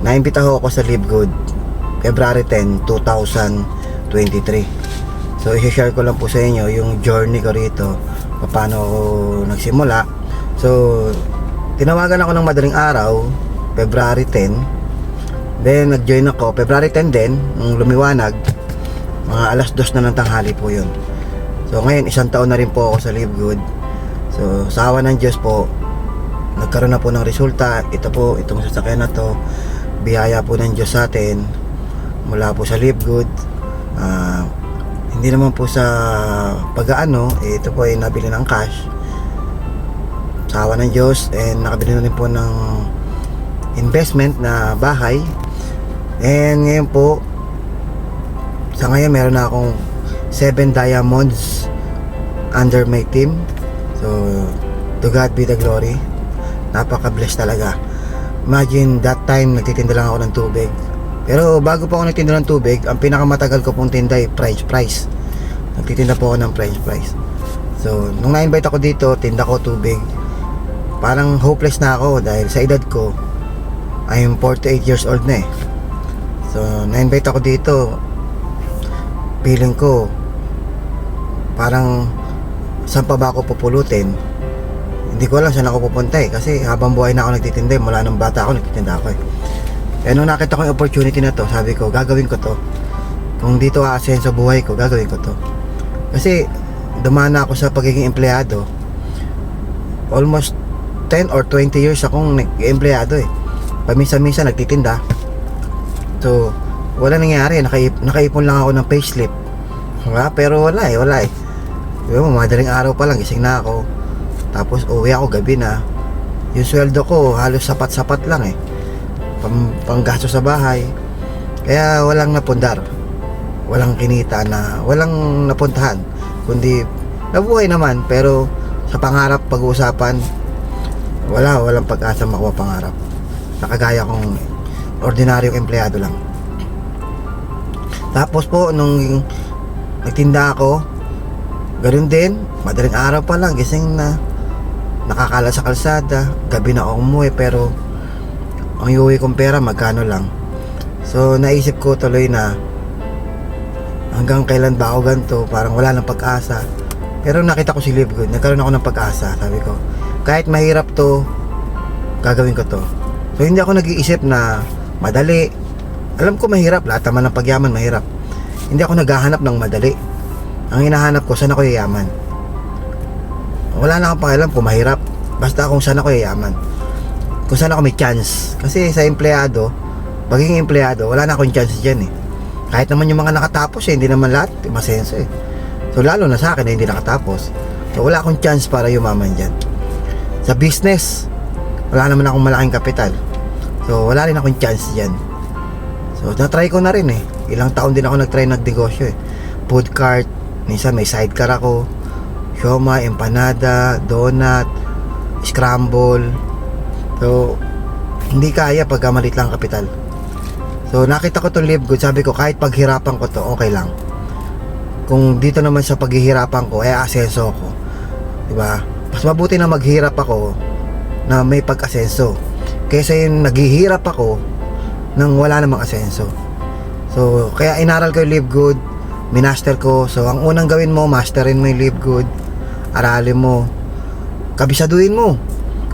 naimbita ho ako sa Live Good February 10, 2023. So, i-share ko lang po sa inyo yung journey ko rito, paano ako nagsimula. So, tinawagan ako ng madaling araw, February 10. Then, nag-join ako, February 10 din, nung lumiwanag, mga alas dos na ng tanghali po yun. So, ngayon, isang taon na rin po ako sa Live Good. So, sa awa ng Diyos po, nagkaroon na po ng resulta. Ito po, itong sasakyan na to, biyaya po ng Diyos sa atin mula po sa Live Good. Ah, hindi naman po sa pag-aano, eh, ito po ay nabili ng cash. Sa awa ng Diyos, and nakabili na rin po ng investment na bahay. And ngayon po, sa ngayon meron na akong 7 diamonds under my team. So, to God be the glory. Napaka-blessed talaga. Imagine that time nagtitinda lang ako ng tubig. Pero bago pa ako nagtinda ng tubig, ang pinakamatagal ko pong tinda ay French fries. Nagtitinda po ako ng French fries. So, nung na-invite ako dito, tinda ko tubig. Parang hopeless na ako dahil sa edad ko, I'm 48 years old na eh. So, na-invite ako dito. Feeling ko, parang saan pa ba ako pupulutin? Hindi ko alam saan ako pupunta eh. Kasi habang buhay na ako nagtitinda eh. Mula nung bata ako, nagtitinda ako eh. Kaya nung nakita ko yung opportunity na to, sabi ko, gagawin ko to. Kung dito aasen sa buhay ko, gagawin ko to. Kasi, dumana ako sa pagiging empleyado. Almost 10 or 20 years akong nag-empleyado eh. Paminsan-minsan nagtitinda. So, wala nangyari. Nakaip, nakaipon lang ako ng payslip. Diba? Pero wala eh, wala eh. Diba, madaling araw pa lang, gising na ako. Tapos uwi ako gabi na. Yung sweldo ko halos sapat-sapat lang eh. Pang, panggasto sa bahay. Kaya walang napundar. Walang kinita na, walang napuntahan. Kundi nabuhay naman pero sa pangarap pag-uusapan wala, walang pag-asa makuha pangarap. Nakagaya kong ordinaryong empleyado lang. Tapos po nung nagtinda ako, ganun din, madaling araw pa lang, gising na nakakala sa kalsada, gabi na ako umuwi pero ang iuwi kong pera magkano lang. So naisip ko tuloy na hanggang kailan ba ako ganito, parang wala nang pag-asa. Pero nakita ko si Live Good, nagkaroon ako ng pag-asa, sabi ko. Kahit mahirap to, gagawin ko to. So hindi ako nag-iisip na madali. Alam ko mahirap, lahat naman ng pagyaman mahirap. Hindi ako naghahanap ng madali. Ang hinahanap ko, saan ako yayaman. Wala na akong pakialam kung mahirap. Basta kung saan ako yayaman. Kung saan ako may chance. Kasi sa empleyado, pagiging empleyado, wala na akong chance dyan eh. Kahit naman yung mga nakatapos eh, hindi naman lahat masenso eh. So lalo na sa akin na hindi nakatapos. So wala akong chance para yumaman dyan. Sa business, wala naman akong malaking kapital. So wala rin akong chance dyan. So na-try ko na rin eh. Ilang taon din ako nag-try nagnegosyo eh. Food cart, minsan may sidecar ako. Sioma, empanada, donut, scramble. So, hindi kaya pagka maliit lang ang kapital. So, nakita ko itong live good. Sabi ko, kahit paghirapan ko to, okay lang. Kung dito naman sa paghihirapan ko, eh, asenso ko. Diba? Mas mabuti na maghirap ako na may pag-asenso. Kaysa yung naghihirap ako nang wala namang asenso. So, kaya inaral ko yung live good. Minaster ko. So, ang unang gawin mo, masterin mo yung live good. Aralin mo. Kabisaduhin mo.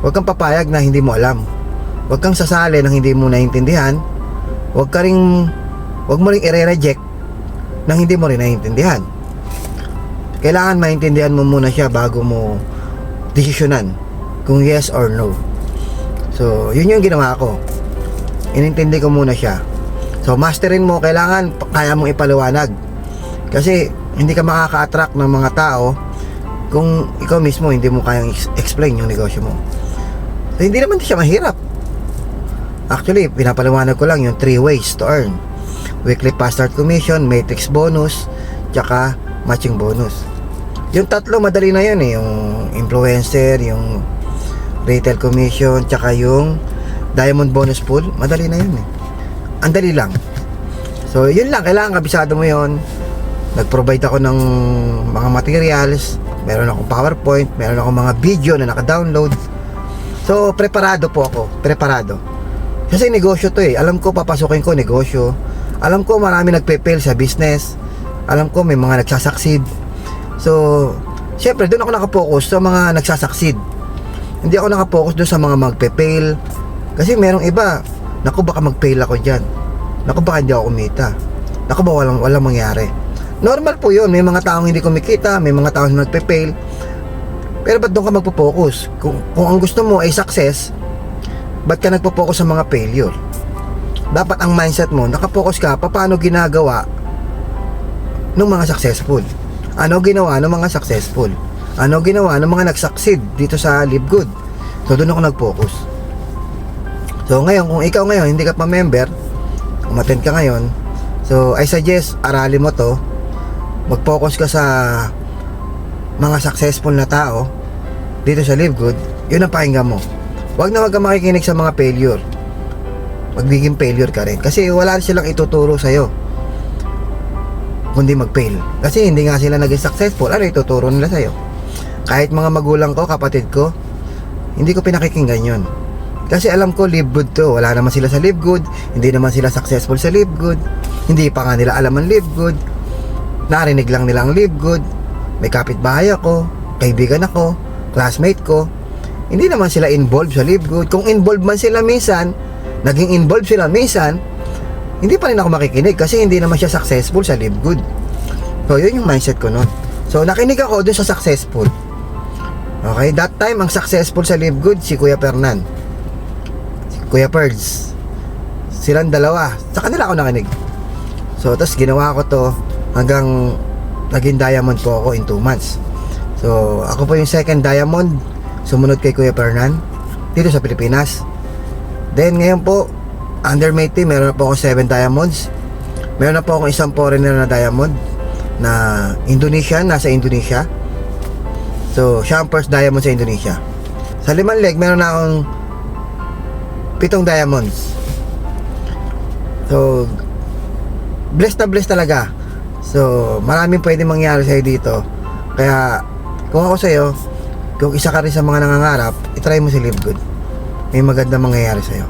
Huwag kang papayag na hindi mo alam. Huwag kang sasali ng hindi mo naiintindihan. Huwag ka ring, huwag mo ring i-reject nang hindi mo rin naiintindihan. Kailangan maintindihan mo muna siya bago mo desisyonan kung yes or no. So, yun yung ginawa ko. Inintindi ko muna siya. So, masterin mo, kailangan kaya mong ipaliwanag. Kasi, hindi ka makaka-attract ng mga tao kung ikaw mismo hindi mo kayang ex- explain yung negosyo mo. So, hindi naman siya mahirap. Actually, pinapaliwanag ko lang yung three ways to earn. Weekly fast start commission, matrix bonus, tsaka matching bonus. Yung tatlo, madali na yun eh. Yung influencer, yung retail commission, tsaka yung diamond bonus pool, madali na yun eh. Ang dali lang. So, yun lang. Kailangan kabisado mo yun. Nag-provide ako ng mga materials. Meron akong PowerPoint. Meron akong mga video na naka-download. So, preparado po ako. Preparado. Kasi negosyo to eh. Alam ko papasukin ko negosyo. Alam ko marami nagpe-fail sa business. Alam ko may mga nagsasucceed. So, syempre doon ako nakapokus sa mga nagsasucceed. Hindi ako nakapokus doon sa mga magpe-fail. Kasi merong iba, naku baka mag-fail ako dyan. Naku baka hindi ako kumita. Naku ba walang, walang mangyari. Normal po yun. May mga taong hindi kumikita, may mga taong nagpe-fail. Pero ba't doon ka magpo-focus? Kung, kung ang gusto mo ay success, ba't ka nagpo-focus sa mga failure? Dapat ang mindset mo, nakapokus ka, paano ginagawa ng mga successful? Ano ginawa ng mga successful? Ano ginawa ng mga nag-succeed dito sa Live Good? So doon ako nag-focus. So ngayon, kung ikaw ngayon hindi ka pa member, umattend ka ngayon, so I suggest aralin mo to, mag-focus ka sa mga successful na tao dito sa Live Good, yun ang pakinggan mo. Huwag na wag ka makikinig sa mga failure. Magiging failure ka rin. Kasi wala silang ituturo sa'yo. Kundi mag-fail. Kasi hindi nga sila naging successful. Ano ituturo nila sa'yo? Kahit mga magulang ko, kapatid ko, hindi ko pinakikinggan yun. Kasi alam ko, live good to. Wala naman sila sa live good. Hindi naman sila successful sa live good. Hindi pa nga nila alam ang live good. Narinig lang nila ang live good. May kapitbahay ako, kaibigan ako, classmate ko. Hindi naman sila involved sa live good. Kung involved man sila minsan, naging involved sila minsan, hindi pa rin ako makikinig kasi hindi naman siya successful sa live good. So, yun yung mindset ko nun. So, nakinig ako dun sa successful. Okay, that time, ang successful sa live good, si Kuya Fernan. Si Kuya Perds. Silang dalawa. Sa kanila ako nakinig. So, tapos ginawa ko to hanggang naging diamond po ako in 2 months. So, ako po yung second diamond sumunod kay Kuya Fernan dito sa Pilipinas. Then, ngayon po, under my team, meron na po ako 7 diamonds. Meron na po akong isang foreigner na diamond na Indonesian, nasa Indonesia. So, siya ang first diamond sa Indonesia. Sa limang leg, meron na akong pitong diamonds. So, blessed na blessed talaga. So, maraming pwede mangyari sa'yo dito. Kaya, kung ako sa'yo, kung isa ka rin sa mga nangangarap, itry mo si Live Good. May maganda mangyayari sa'yo.